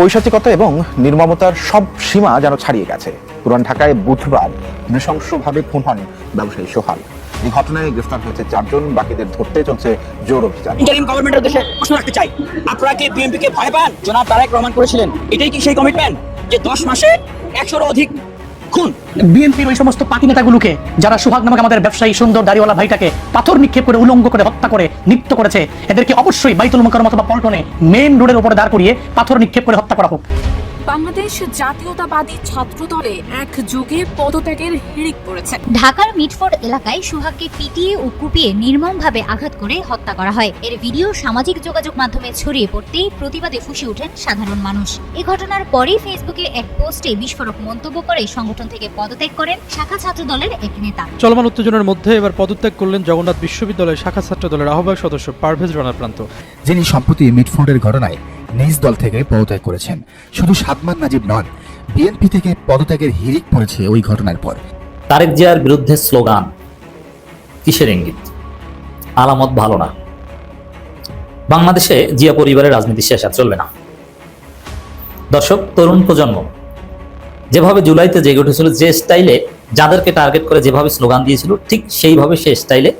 পৈশাচিকতা এবং নির্মমতার সব সীমা যেন ছাড়িয়ে গেছে। পুরান ঢাকায় বুধবার নৃশংসভাবে খুন হন ব্যবসায়ী সোহাল এই ঘটনায় গ্রেফতার হয়েছে চারজন, বাকিদের ধরতে চলছে জোর অভিযান। ইন্টারিম গভর্নমেন্টের উদ্দেশ্যে প্রশ্ন রাখতে চাই। আপনারা কি বিএনপি কে ভয় পান? জনাব তারেক রহমান করেছিলেন। এটাই কি সেই কমিটমেন্ট যে দশ মাসে একশোর অধিক খুন। বিএনপির ওই সমস্ত পাতি নেতাগুলোকে, যারা সুহাগ নামক আমাদের ব্যবসায়ী, সুন্দর দাড়িওয়ালা ভাইটাকে পাথর নিক্ষেপ করে উলঙ্গ করে হত্যা করে, নিত্য করেছে, এদেরকে অবশ্যই বাইতুল মুকাররম অথবা পল্টনে মেইন রোডের উপরে দাঁড় করিয়ে পাথর নিক্ষেপ করে হত্যা করা হোক। বাংলাদেশ জাতীয়তাবাদী ছাত্র দলে এক যুগে পদত্যাগের হিড়িক পড়েছে। ঢাকার মিটফোর্ড এলাকায় সোহাগকে পিটিয়ে ও কুপিয়ে নির্মমভাবে আঘাত করে হত্যা করা হয়। এর ভিডিও সামাজিক যোগাযোগ মাধ্যমে ছড়িয়ে পড়তেই প্রতিবাদে ফুসে ওঠেন সাধারণ মানুষ। এ ঘটনার পরেই ফেসবুকে এক পোস্টে বিস্ফোরক মন্তব্য করে সংগঠন থেকে পদত্যাগ করেন শাখা ছাত্র দলের এক নেতা। চলমান উত্তেজনার মধ্যে এবার পদত্যাগ করলেন জগন্নাথ বিশ্ববিদ্যালয়ের শাখা ছাত্র দলের আহ্বায়ক সদস্য পারভেজ রানা প্রান্ত। যিনি সম্প্রতি মিডফোর্ডের ঘটনায় নিজ দল থেকে পদত্যাগ করেছেন। শুধু সাদমান নাজিব নন, বিএনপি থেকে পদত্যাগের হিরিক পড়েছে ওই ঘটনার পর। তারেক জিয়ার বিরুদ্ধে স্লোগান, কিসের ইঙ্গিত? আলামত ভালো না। বাংলাদেশে জিয়া পরিবারের রাজনীতি শেষ আর চলবে না। দর্শক, তরুণ প্রজন্ম, যেভাবে জুলাইতে জেগে উঠেছিল, যে স্টাইলে যাদেরকে টার্গেট করে যেভাবে স্লোগান দিয়েছিল, ঠিক সেইভাবে সে স্টাইলে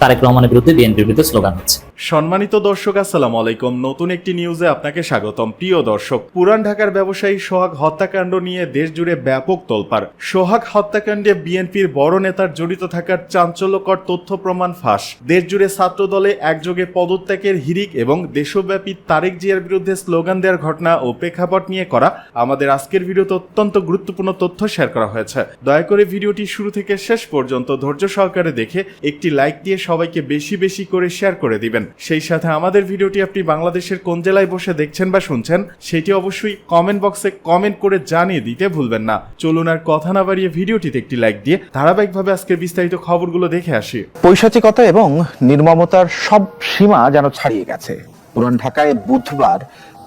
তারেক রহমানের বিরুদ্ধে বিএনপির বিরুদ্ধে স্লোগান হচ্ছে। সম্মানিত দর্শক, আসসালামু আলাইকুম। নতুন একটি নিউজে আপনাকে স্বাগতম। প্রিয় দর্শক, পুরান ঢাকার ব্যবসায়ী সোহাগ হত্যাকাণ্ড নিয়ে দেশ জুড়ে ব্যাপক তোলপাড়। সোহাগ হত্যাকাণ্ডে বিএনপির বড় নেতার জড়িত থাকার চাঞ্চল্যকর তথ্য প্রমাণ ফাঁস। দেশ জুড়ে ছাত্র দলে একযোগে পদত্যাগের হিরিক এবং দেশব্যাপী তারেক জিয়ার বিরুদ্ধে স্লোগান দেওয়ার ঘটনা ও প্রেক্ষাপট নিয়ে করা আমাদের আজকের ভিডিওতে অত্যন্ত গুরুত্বপূর্ণ তথ্য শেয়ার করা হয়েছে। দয়া করে ভিডিওটি শুরু থেকে শেষ পর্যন্ত ধৈর্য সহকারে দেখে একটি লাইক দিয়ে সবাইকে বেশি বেশি করে শেয়ার করে দিবেন। সেই সাথে আমাদের ভিডিওটি আপনি বাংলাদেশের কোন জেলায় বসে দেখছেন বা শুনছেন, সেটি অবশ্যই কমেন্ট বক্সে কমেন্ট করে জানিয়ে দিতে ভুলবেন না। চলুন আর কথা না বাড়িয়ে ভিডিওটিতে একটি লাইক দিয়ে ধারাবাহিকভাবে আজকের বিস্তারিত খবরগুলো দেখে আসি। পৈশাচিকতা এবং নির্মমতার সব সীমা যেন ছাড়িয়ে গেছে। পুরান ঢাকায় বুধবার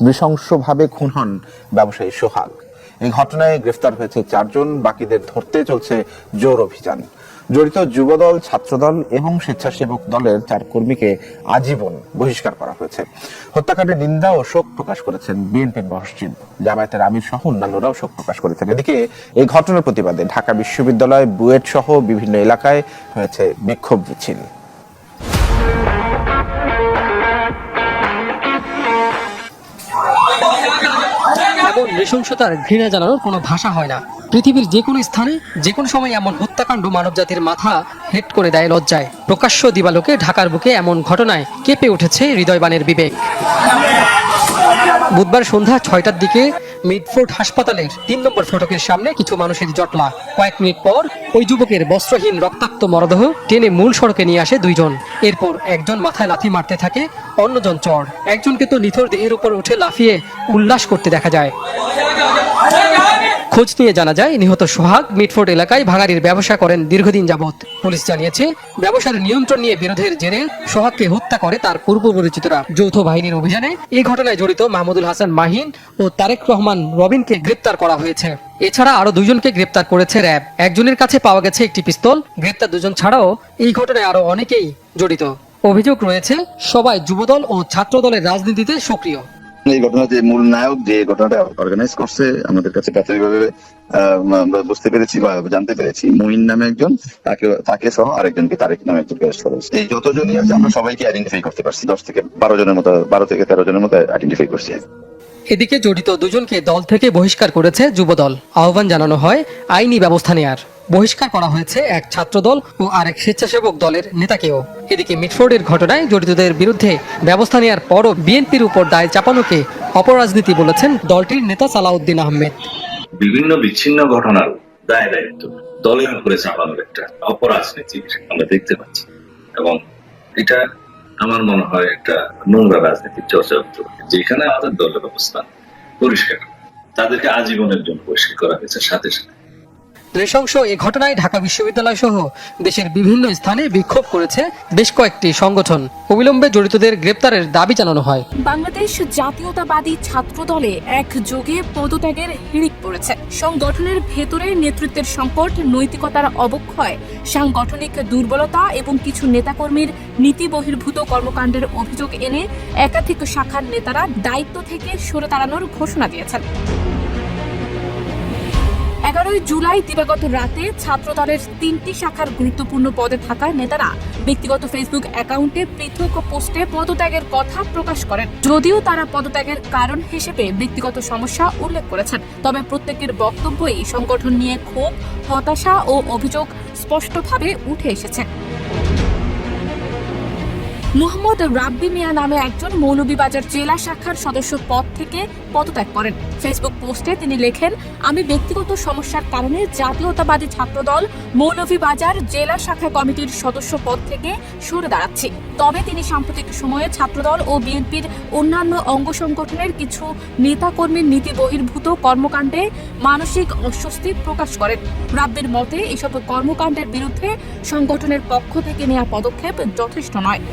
নৃশংসভাবে খুন হন ব্যবসায়ী সোহাগ। এই ঘটনায় গ্রেফতার হয়েছে চারজন, বাকিদের ধরতে চলছে জোর অভিযান। জড়িত যুবদল, ছাত্রদল এবং স্বেচ্ছাসেবক দলের চার কর্মীকে আজীবন বহিষ্কার করা হয়েছে। হত্যাকাণ্ডের নিন্দা ও শোক প্রকাশ করেছেন বিএনপির মসজিদ জামায়াতের আমির সহ অন্যান্যরাও শোক প্রকাশ করেছেন। এদিকে এই ঘটনার প্রতিবাদে ঢাকা বিশ্ববিদ্যালয়, বুয়েট সহ বিভিন্ন এলাকায় হয়েছে বিক্ষোভ মিছিল। এবং নৃশংসতার ঘৃণা জানানোর কোনো ভাষা হয় না। পৃথিবীর যে কোনো স্থানে যে কোনো সময় এমন হত্যাকাণ্ড মানবজাতির মাথা হেট করে দেয় লজ্জায়। প্রকাশ্য দিবালোকে ঢাকার বুকে এমন ঘটনায় কেঁপে উঠেছে হৃদয়বানের বিবেক। বুধবার সন্ধ্যা ছয়টার দিকে মিডফোর্ড হাসপাতালের তিন নম্বর ফটকের সামনে কিছু মানুষের জটলা। কয়েক মিনিট পর ওই যুবকের বস্ত্রহীন রক্তাক্ত মরদেহ টেনে মূল সড়কে নিয়ে আসে দুইজন। এরপর একজন মাথায় লাথি মারতে থাকে, অন্যজন চড় একজনকে তো নিথর দেহের উপর উঠে লাফিয়ে উল্লাস করতে দেখা যায়। খোঁজ নিয়ে জানা যায়, নিহত সোহাগ মিটফোর্ড এলাকায় ভাঙারির ব্যবসা করেন দীর্ঘদিন যাবৎ। পুলিশ জানিয়েছে, ব্যবসার নিয়ন্ত্রণ নিয়ে বিরোধের জেরে সোহাগকে হত্যা করে তার পূর্ব পরিচিতরা যৌথ বাহিনীর অভিযানে এই ঘটনায় জড়িত মাহমুদুল হাসান মাহিন ও তারেক রহমান রবিনকে গ্রেপ্তার করা হয়েছে। এছাড়া আরও দুইজনকে গ্রেপ্তার করেছে র্যাব। একজনের কাছে পাওয়া গেছে একটি পিস্তল। গ্রেপ্তার দুজন ছাড়াও এই ঘটনায় আরও অনেকেই জড়িত। অভিযোগ রয়েছে, সবাই যুবদল ও ছাত্রদলের রাজনীতিতে সক্রিয়। এই ঘটনাতে মূল নায়ক যে ঘটনাটা অর্গানাইজ করছে, আমাদের কাছে প্রাথমিকভাবে আমরা বুঝতে পেরেছি বা জানতে পেরেছি। মহিন নামে একজন, তাকে তাকে সহ আরেকজনকে তারেক নামে একজন অ্যারেস্ট করা এই যতজনই আছে, আমরা সবাইকে আইডেন্টিফাই করতে পারছি। দশ থেকে বারো জনের মতো, বারো থেকে তেরো জনের মতো আইডেন্টিফাই করছি। এদিকে জড়িত দুজনকে দল থেকে বহিষ্কার করেছে যুবদল। আহ্বান জানানো হয় আইনি ব্যবস্থা নেয়ার। বহিষ্কার করা হয়েছে এক ছাত্রদল ও আরেক স্বেচ্ছাসেবক দলের নেতাকেও। এদিকে মিটফোর্ডের ঘটনায় জড়িতদের বিরুদ্ধে ব্যবস্থা নেওয়ার পরও বিএনপির উপর দায় চাপানোকে অপরাজনীতি বলেছেন দলটির নেতা সালাউদ্দিন আহমেদ। বিভিন্ন বিচ্ছিন্ন ঘটনার দায় দায়িত্ব দলের উপরে চাপানোর একটা অপরাজনীতি আমরা দেখতে পাচ্ছি। এবং এটা আমার মনে হয় একটা নোংরা রাজনীতির চর্চা পারে। যেখানে আমাদের দলের অবস্থান পরিষ্কার তাদেরকে আজীবনের জন্য বহিষ্কার করা হয়েছে, সাথে সাথে নৃশংস এ ঘটনায় ঢাকা বিশ্ববিদ্যালয় সহ দেশের বিভিন্ন স্থানে বিক্ষোভ করেছে বেশ কয়েকটি সংগঠন। অবিলম্বে জড়িতদের গ্রেপ্তারের দাবি জানানো হয়। বাংলাদেশ জাতীয়তাবাদী ছাত্র দলে এক যোগে পদত্যাগের হিড়িক পড়েছে। সংগঠনের ভেতরে নেতৃত্বের সংকট, নৈতিকতার অবক্ষয়, সাংগঠনিক দুর্বলতা এবং কিছু নেতাকর্মীর নীতি বহির্ভূত কর্মকাণ্ডের অভিযোগ এনে একাধিক শাখার নেতারা দায়িত্ব থেকে সরে দাঁড়ানোর ঘোষণা দিয়েছেন। এগারোই জুলাই দিবাগত রাতে ছাত্র ছাত্রদলের তিনটি শাখার গুরুত্বপূর্ণ পদে থাকা নেতারা ব্যক্তিগত ফেসবুক অ্যাকাউন্টে পৃথক পোস্টে পদত্যাগের কথা প্রকাশ করেন। যদিও তারা পদত্যাগের কারণ হিসেবে ব্যক্তিগত সমস্যা উল্লেখ করেছেন, তবে প্রত্যেকের বক্তব্যই সংগঠন নিয়ে ক্ষোভ, হতাশা ও অভিযোগ স্পষ্টভাবে উঠে এসেছে। মোহাম্মদ রাব্বি মিয়া নামে একজন মৌলভীবাজার জেলা শাখার সদস্য পদ থেকে পদত্যাগ করেন। ফেসবুক পোস্টে তিনি লেখেন, আমি ব্যক্তিগত সমস্যার কারণে জাতীয়তাবাদী ছাত্রদল মৌলভীবাজার জেলা শাখা কমিটির সদস্য পদ থেকে সরে দাঁড়াচ্ছি। তবে তিনি সাম্প্রতিক সময়ে ছাত্রদল ও বিএনপির অন্যান্য অঙ্গ সংগঠনের কিছু নেতাকর্মীর নীতি বহির্ভূত কর্মকাণ্ডে মানসিক অস্বস্তি প্রকাশ করেন। রাব্বির মতে, এসব কর্মকাণ্ডের বিরুদ্ধে সংগঠনের পক্ষ থেকে নেওয়া পদক্ষেপ যথেষ্ট নয়।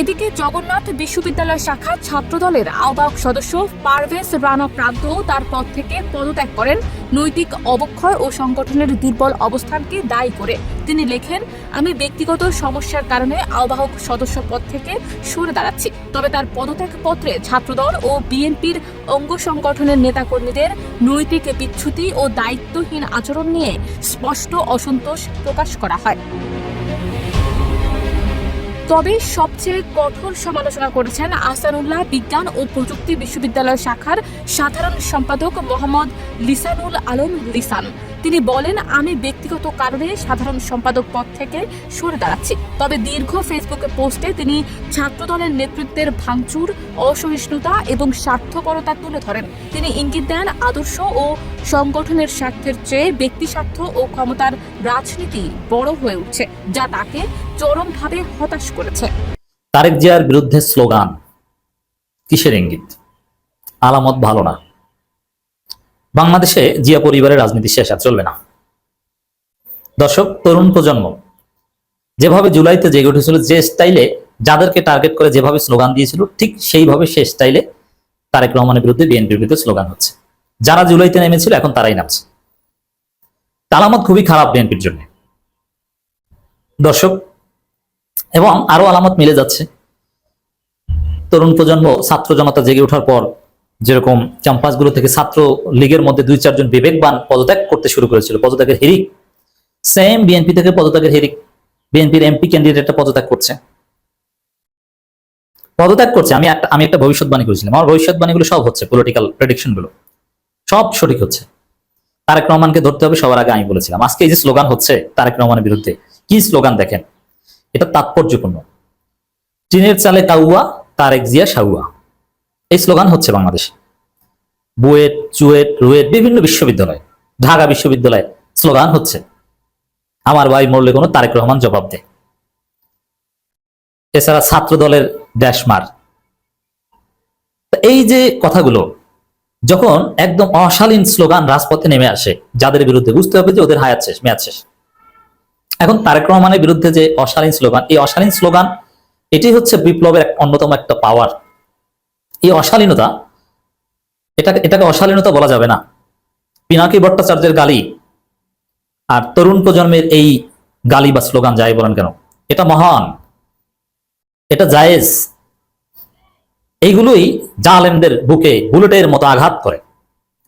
এদিকে জগন্নাথ বিশ্ববিদ্যালয় শাখা ছাত্রদলের আহ্বায়ক সদস্য পারভেজ রানা প্রান্তও তার পদ থেকে পদত্যাগ করেন। নৈতিক অবক্ষয় ও সংগঠনের দুর্বল অবস্থানকে দায়ী করে তিনি লেখেন, আমি ব্যক্তিগত সমস্যার কারণে আহ্বায়ক সদস্য পদ থেকে সরে দাঁড়াচ্ছি। তবে তার পদত্যাগ পত্রে ছাত্রদল ও বিএনপির অঙ্গ সংগঠনের নেতাকর্মীদের নৈতিক বিচ্যুতি ও দায়িত্বহীন আচরণ নিয়ে স্পষ্ট অসন্তোষ প্রকাশ করা হয়। তবে সবচেয়ে কঠোর সমালোচনা করেছেন আসানুল্লাহ বিজ্ঞান ও প্রযুক্তি বিশ্ববিদ্যালয় শাখার সাধারণ সম্পাদক মোহাম্মদ লিসানুল আলম লিসান। তিনি বলেন, আমি ব্যক্তিগত কারণে সাধারণ সম্পাদক পদ থেকে সরে দাঁড়াচ্ছি। তবে দীর্ঘ ফেসবুকে পোস্টে তিনি ছাত্রদলের নেতৃত্বের ভাঙচুর, অসহিষ্ণুতা এবং স্বার্থপরতা তুলে ধরেন। তিনি ইঙ্গিত দেন, আদর্শ ও সংগঠনের স্বার্থের চেয়ে ব্যক্তি স্বার্থ ও ক্ষমতার রাজনীতি বড় হয়ে উঠছে, যা তাকে চরমভাবে হতাশ করেছে। তারেক জিয়ার বিরুদ্ধে স্লোগান, কিসের ইঙ্গিত? আলামত ভালো না। বাংলাদেশে জিয়া পরিবারের রাজনীতি শেষ আর চলবে না। দর্শক, তরুণ প্রজন্ম, যেভাবে জুলাইতে জেগে উঠেছিল যে স্টাইলে, যাদেরকে টার্গেট করে যেভাবে স্লোগান দিয়েছিল, ঠিক সেইভাবে সে স্টাইলে তারেক রহমানের বিরুদ্ধে বিএনপির বিরুদ্ধে স্লোগান হচ্ছে। যারা জুলাইতে নেমেছিল, এখন তারাই নামছে। আলামত খুবই খারাপ বিএনপির জন্য। দর্শক, এবং আরও আলামত মিলে যাচ্ছে। তরুণ প্রজন্ম, ছাত্র জনতা জেগে ওঠার পর যেরকম ক্যাম্পাসগুলো থেকে ছাত্র লীগের মধ্যে দুই চারজন বিবেকবান পদত্যাগ করতে শুরু করেছিল, পদত্যাগের হিরিক। সেম বিএনপি থেকে পদত্যাগের হিরিক। বিএনপির এমপি ক্যান্ডিডেটটা পদত্যাগ করছে। পদত্যাগ করছে। আমি একটা আমি একটা ভবিষ্যৎবাণী করেছিলাম। আমার ভবিষ্যৎবাণীগুলো সব হচ্ছে পলিটিক্যাল প্রেডিকশনগুলো। সব সঠিক হচ্ছে। তারেক রহমানকে ধরতে হবে, সবার আগে আমি বলেছিলাম। আজকে এই যে স্লোগান হচ্ছে তারেক রহমানের বিরুদ্ধে, কি স্লোগান দেখেন? এটা তাৎপর্যপূর্ণ। চীনের চালে কাউয়া, তারেক জিয়া সাউয়া। এই স্লোগান হচ্ছে বাংলাদেশে। বুয়েট, চুয়েট, রুয়েট বিভিন্ন বিশ্ববিদ্যালয়, ঢাকা বিশ্ববিদ্যালয় স্লোগান হচ্ছে, আমার ভাই মরলে কোনো তারেক রহমান জবাব দেয়। এছাড়া ছাত্র দলের ড্যাশমার এই যে কথাগুলো, যখন একদম অশালীন স্লোগান রাজপথে নেমে আসে, যাদের বিরুদ্ধে বুঝতে হবে যে ওদের হায়াত শেষ, মেয়াদ শেষ। এখন তারেক রহমানের বিরুদ্ধে যে অশালীন স্লোগান, এই অশালীন স্লোগান, এটি হচ্ছে বিপ্লবের অন্যতম একটা পাওয়ার এই অশালীনতা, এটাকে এটাকে অশালীনতা বলা যাবে না। পিনাকি ভট্টাচার্যের গালি আর তরুণ প্রজন্মের এই গালি বা স্লোগান যাই বলেন কেন, এটা মহান, এটা জায়েজ। এইগুলোই জালেমদের বুকে বুলেটের মতো আঘাত করে।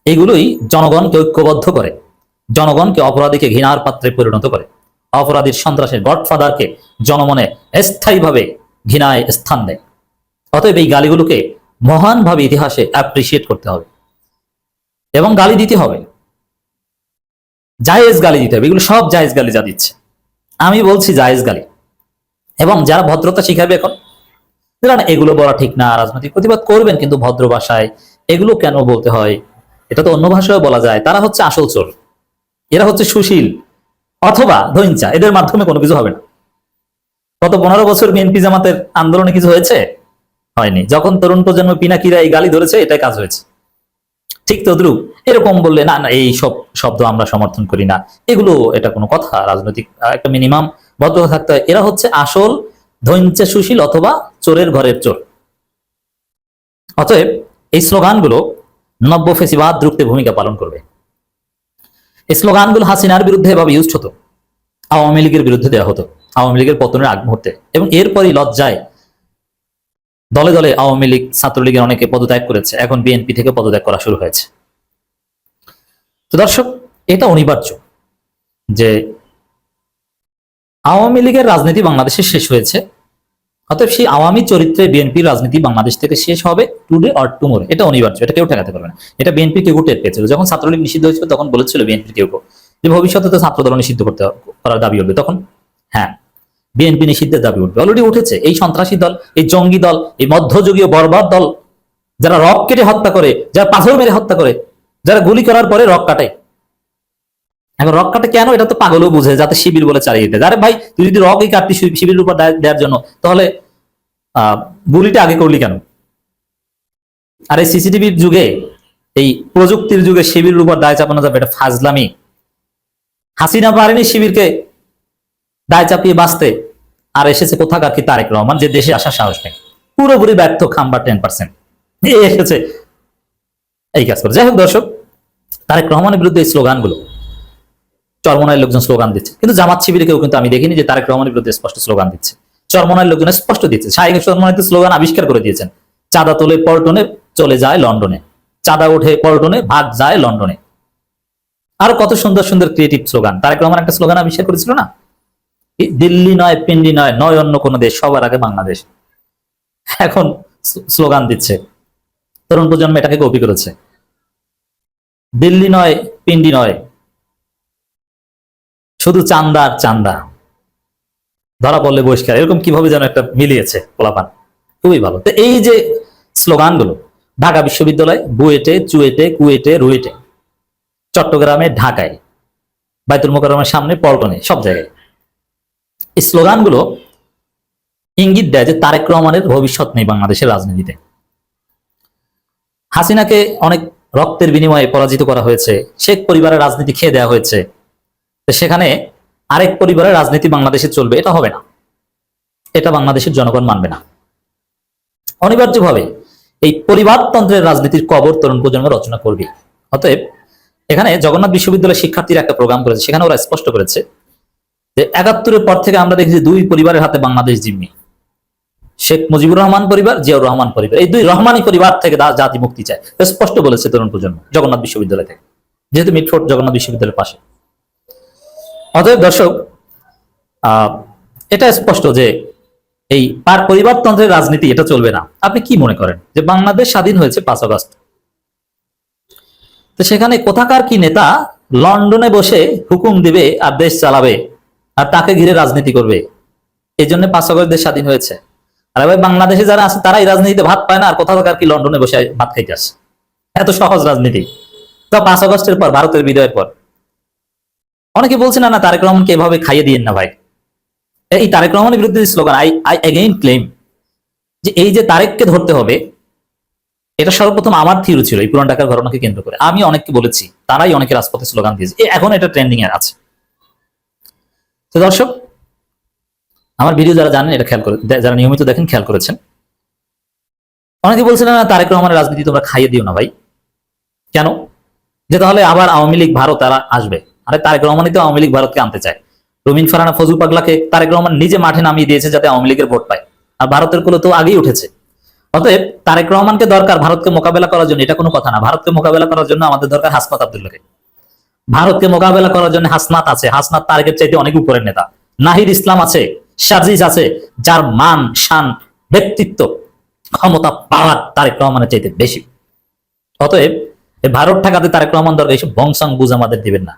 এইগুলোই জনগণকে ঐক্যবদ্ধ করে, জনগণকে অপরাধীকে ঘৃণার পাত্রে পরিণত করে, অপরাধীর সন্ত্রাসের গডফাদারকে জনমনে স্থায়ীভাবে ঘৃণায় স্থান দেয়। অতএব এই গালিগুলোকে মহানভাবে ইতিহাসে অ্যাপ্রিসিয়েট করতে হবে। এবং গালি দিতে হবে। জায়েজ গালি দিতে হবে। এগুলো সব জায়েজ গালি যা দিচ্ছে। আমি বলছি জায়েজ গালি। এবং যারা ভদ্রতা শিখাবে এখন এগুলো বলা ঠিক না, রাজনৈতিক প্রতিবাদ করবেন, কিন্তু ভদ্র ভাষায় এগুলো কেন বলতে হয়? এটা তো অন্য ভাষায় বলা যায়। তারা হচ্ছে আসল চোর। এরা হচ্ছে সুশীল অথবা ধৈঞ্চা এদের মাধ্যমে কোনো কিছু হবে না। গত পনেরো বছর বিএনপি জামাতের আন্দোলনে কিছু হয়েছে? হয়নি। যখন তরুণ প্রজন্ম পিনাকিরা এই গালি ধরেছে, এটাই কাজ হয়েছে। ঠিক তদ্রুপ, এরকম বললে, না না, এই সব শব্দ আমরা সমর্থন করি না। এগুলো, এটা কোনো কথা, রাজনৈতিক একটা মিনিমাম ভদ্রতা থাকতে হয়। এরা হচ্ছে আসল ধৈঞ্চে সুশীল অথবা চোরের ঘরের চোর। অতএব, এই স্লোগানগুলো নব্য ফেসিবাদ রুখতে ভূমিকা পালন করবে। এই স্লোগানগুলো হাসিনার বিরুদ্ধে এভাবে ইউজ হতো। আওয়ামী লীগের বিরুদ্ধে দেওয়া হতো। আওয়ামী লীগের পতনের আগ মুহূর্তে এবং এরপরই লজ্জায় দলে দলে আওয়ামী লীগ, ছাত্রলীগের অনেকে পদত্যাগ করেছে। এখন বিএনপি থেকে পদত্যাগ করা শুরু হয়েছে। তো দর্শক, এটা অনিবার্য যে আওয়ামী লীগের রাজনীতি বাংলাদেশে শেষ হয়েছে। অতএব সেই আওয়ামী চরিত্রে বিএনপির রাজনীতি বাংলাদেশ থেকে শেষ হবে টুডে অর টুমোরে। এটা অনিবার্য, এটা কেউ ঠেকাতে পারবে না। এটা বিএনপি কেউ টের পেয়েছিল। যখন ছাত্রলীগ নিষিদ্ধ হয়েছিল, তখন বলেছিল বিএনপি কেউ যে ভবিষ্যতে তো ছাত্র দল নিষিদ্ধ করতে করার দাবি উঠবে তখন হ্যাঁ বিএনপি নিষিদ্ধের দাবি উঠবে। অলরেডি উঠেছে। এই সন্ত্রাসী দল, এই জঙ্গি দল, এই মধ্যযুগীয় বর্বর দল, যারা রক কেটে হত্যা করে, যারা পাথর মেরে হত্যা করে, যারা গুলি করার পরে রক কাটে। এখন রক কাটে কেন? এটা তো পাগলও বুঝে, যাতে শিবির বলে চালিয়ে দিতে। আরে ভাই, তুই যদি রকই কাটতি শিবিরের উপর দেওয়ার জন্য, তাহলে আহ গুলিটা আগে করলি কেন? আর এই সিসিটিভির যুগে, এই প্রযুক্তির যুগে শিবিরের উপর দায় চাপানো যাবে, এটা ফাজলামি। হাসিনা পারেনি শিবিরকে দায় চাপিয়ে বাঁচতে। আর এসেছে কোথাকার কি তারেক রহমান? যে দেশে আসার সাহস নেই। পুরোপুরি ব্যর্থ খাম্বার টেন পার্সেন্ট এসেছে। এই কাজ করে। যাই হোক দর্শক, তারেক রহমানের বিরুদ্ধে এই স্লোগানগুলো চরমনায়ের লোকজন স্লোগান দিচ্ছে। কিন্তু জামাত শিবিরে কেউ কিন্তু আমি দেখিনি যে তারেক রহমানের বিরুদ্ধে স্পষ্ট স্লোগান দিচ্ছে। চরমনায়ের লোকজন স্পষ্ট দিচ্ছে। শাহিক চরমনায় স্লোগান আবিষ্কার করে দিয়েছেন। চাঁদা তোলে পল্টনে চলে যায় লন্ডনে। চাঁদা ওঠে পল্টনে, ভাগ যায় লন্ডনে। আরও কত সুন্দর সুন্দর ক্রিয়েটিভ স্লোগান। তারেক রহমান একটা স্লোগান আবিষ্কার করেছিল না? দিল্লি নয়, পিন্ডি নয় নয় অন্য কোনো দেশ, সবার আগে বাংলাদেশ। এখন স্লোগান দিচ্ছে। তরুণ প্রজন্ম এটাকে কপি করেছে। দিল্লি নয়, পিন্ডি নয়। শুধু চান্দা আর চান্দা ধরা পড়লে বহিষ্কার। এরকম কীভাবে যেন একটা মিলিয়েছে পোলাপান। খুবই ভালো। তো এই যে স্লোগানগুলো, ঢাকা বিশ্ববিদ্যালয়, বুয়েটে, চুয়েটে, কুয়েটে, রুয়েটে, চট্টগ্রামে, ঢাকায়, বাইতুল মোকাররমের সামনে, পল্টনে, সব জায়গায়। স্লোগানগুলো ইঙ্গিত দেয় যে তারেক রহমানের ভবিষ্যৎ নেই বাংলাদেশের রাজনীতিতে। হাসিনাকে অনেক রক্তের বিনিময়ে পরাজিত করা হয়েছে, শেখ পরিবারের রাজনীতি খেয়ে দেওয়া হয়েছে। সেখানে আরেক পরিবারের রাজনীতি বাংলাদেশে চলবে, এটা হবে না। এটা বাংলাদেশের জনগণ মানবে না। অনিবার্যভাবে এই পরিবারতন্ত্রের রাজনীতির কবর তরুণ প্রজন্ম রচনা করবে। অতএব এখানে জগন্নাথ বিশ্ববিদ্যালয়ের শিক্ষার্থীরা একটা প্রোগ্রাম করেছে, সেখানে ওরা স্পষ্ট করেছে যে একাত্তরের পর থেকে আমরা দেখেছি দুই পরিবারের হাতে বাংলাদেশ জিম্মি। শেখ মুজিবুর রহমান পরিবার, জিয়াউর রহমান পরিবার। এই দুই রহমানি পরিবার থেকে জাতি মুক্তি চায়। স্পষ্ট বলেছে তরুণ প্রজন্ম, জগন্নাথ বিশ্ববিদ্যালয় থেকে। যেহেতু মিটফোর্ট জগন্নাথ বিশ্ববিদ্যালয়ের পাশে। অতএব দর্শক এটা স্পষ্ট যে এই পার পরিবারতন্ত্রের রাজনীতি, এটা চলবে না। আপনি কি মনে করেন যে বাংলাদেশ স্বাধীন হয়েছে পাঁচ আগস্ট? তো সেখানে কোথাকার কি নেতা লন্ডনে বসে হুকুম দিবে আর দেশ চালাবে? আর তাকে ঘিরে রাজনীতি করবে। এই জন্য পাঁচ আগস্ট দেশ স্বাধীন হয়েছে। আর এবার বাংলাদেশে যারা আছে, তারাই রাজনীতিতে ভাত পায় না, আর কোথাকার কি লন্ডনে বসে ভাত খাইতে আসে। এত সহজ রাজনীতি। তো পাঁচ আগস্টের পর, ভারতের বিজয়ের পর। অনেকে বলছে, না না, তারেক রহমানকে এভাবে খাইয়ে দিয়েন না ভাই। এই তারেক রহমানের বিরুদ্ধে slogan I I again claim যে এই যে তারেককে ধরতে হবে, এটা সর্বপ্রথম আমার থিরু ছিল, এই পুরান ঢাকার ঘটনাকে কেন্দ্র করে। আমি অনেককে বলেছি, তারাই অনেকে রাজপথে স্লোগান দিয়েছে। এখন এটা ট্রেন্ডিং এ আছে। তো দর্শক, আমার ভিডিও যারা জানেন, এটা খেয়াল করে যারা নিয়মিত দেখেন, খেয়াল করেছেন। অনেকে বলছেন না, তারেক রহমানের রাজনীতি তোমরা খাইয়ে দিও না ভাই। কেন? যে তাহলে আবার আওয়ামী লীগ, ভারত, তারা আসবে। আরে, তারেক রহমানই তো আওয়ামী লীগ, ভারতকে আনতে চায়। রবিন ফারানা ফজল পাগলাকে তারেক রহমান নিজে মাঠে নামিয়ে দিয়েছে যাতে আওয়ামী লীগের ভোট পায়। আর ভারতের কুলো তো আগেই উঠেছে। অতএব, তারেক রহমানকে দরকার ভারতকে মোকাবেলা করার জন্য। এটা কোনো কথা না। ভারতকে মোকাবেলা করার জন্য আমাদের দরকার হাসনাত আব্দুল্লাহকে। ভারতকে মোকাবেলা করার জন্য হাসনাত আছে। হাসনাত টার্গেট চাইতে অনেক উপরের নেতা। নাহিদ ইসলাম আছে সাজিজ আছে, যার মান, শান, ব্যক্তিত্ব, ক্ষমতা পাওয়ার তারেক রহমানের চাইতে বেশি। অতএব ভারত ঠেকাতে তারেক রহমান দরকার, এইসব বংশাং বুঝ আমাদের দিবেন না।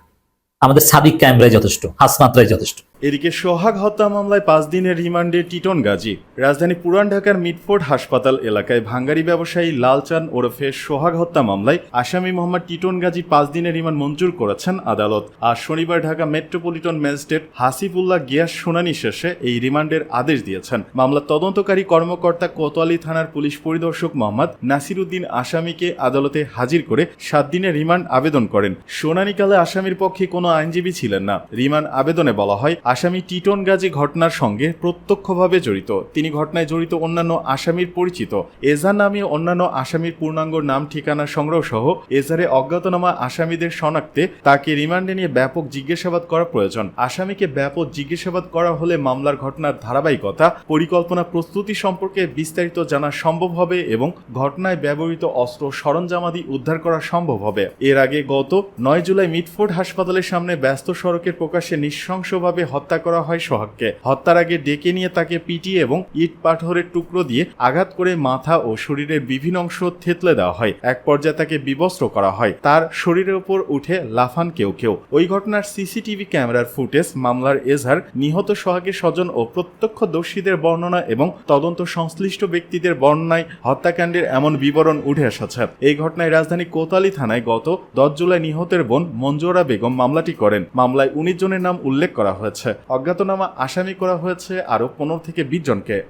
আমাদের সাদিক ক্যামেরাই যথেষ্ট, হাসনাতরাই যথেষ্ট। এদিকে সোহাগ হত্যা মামলায় পাঁচ দিনের রিমান্ডে টিটন গাজী। রাজধানী পুরান ঢাকার মিটফোর্ড হাসপাতাল এলাকায় ভাঙ্গারি ব্যবসায়ী লালচান ওরফে সোহাগ হত্যা মামলায় আসামি মোহাম্মদ টিটন গাজী পাঁচ দিনের রিমান্ড মঞ্জুর করেছেন আদালত। আর শনিবার ঢাকা মেট্রোপলিটন ম্যাজিস্ট্রেট হাসিবুল্লাহ গিয়াস শুনানি শেষে এই রিমান্ডের আদেশ দিয়েছেন। মামলার তদন্তকারী কর্মকর্তা কোতোয়ালি থানার পুলিশ পরিদর্শক মোহাম্মদ নাসিরুদ্দিন আসামিকে আদালতে হাজির করে সাত দিনের রিমান্ড আবেদন করেন। শুনানিকালে আসামির পক্ষে কোনো আইনজীবী ছিলেন না। রিমান্ড আবেদনে বলা হয় আসামি টিটন গাজী ঘটনার সঙ্গে প্রত্যক্ষভাবে জড়িত। তিনি ঘটনায় জড়িত অন্যান্য আসামির পরিচিত। এজার নামে অন্যান্য আসামির পূর্ণাঙ্গ নাম, ঠিকানা সংগ্রহ সহ এজারে অজ্ঞাতনামা আসামিদের শনাক্তে তাকে রিমান্ডে নিয়ে ব্যাপক জিজ্ঞাসাবাদ করা প্রয়োজন। আসামিকে ব্যাপক জিজ্ঞাসাবাদ করা হলে মামলার ঘটনার ধারাবাহিকতা, পরিকল্পনা প্রস্তুতি সম্পর্কে বিস্তারিত জানা সম্ভব হবে এবং ঘটনায় ব্যবহৃত অস্ত্র সরঞ্জামাদি উদ্ধার করা সম্ভব হবে। এর আগে গত নয় জুলাই মিটফোর্ড হাসপাতালের সামনে ব্যস্ত সড়কের প্রকাশে নৃশংসভাবে হত্যা করা হয় সোহাগকে। হত্যার আগে ডেকে নিয়ে তাকে পিটিয়ে এবং ইট পাথরের টুকরো দিয়ে আঘাত করে মাথা ও শরীরের বিভিন্ন অংশ থেতলে দেওয়া হয়। এক পর্যায়ে তাকে বিবস্ত্র করা হয়। তার শরীরের উপর উঠে লাফান কেউ কেউ। ওই ঘটনার সিসিটিভি ক্যামেরার ফুটেজ মামলার এজাহার নিহত সোহাগের স্বজন ও প্রত্যক্ষদর্শীদের বর্ণনা এবং তদন্ত সংশ্লিষ্ট ব্যক্তিদের বর্ণনায় হত্যাকাণ্ডের এমন বিবরণ উঠে এসেছে। এই ঘটনায় রাজধানী কোতালি থানায় গত দশ জুলাই নিহতের বোন মঞ্জুরা বেগম মামলাটি করেন। মামলায় উনিশ জনের নাম উল্লেখ করা হয়েছে। অজ্ঞাতনামা আসামি করা হয়েছে আরও পনেরো থেকে বিশ জনকে।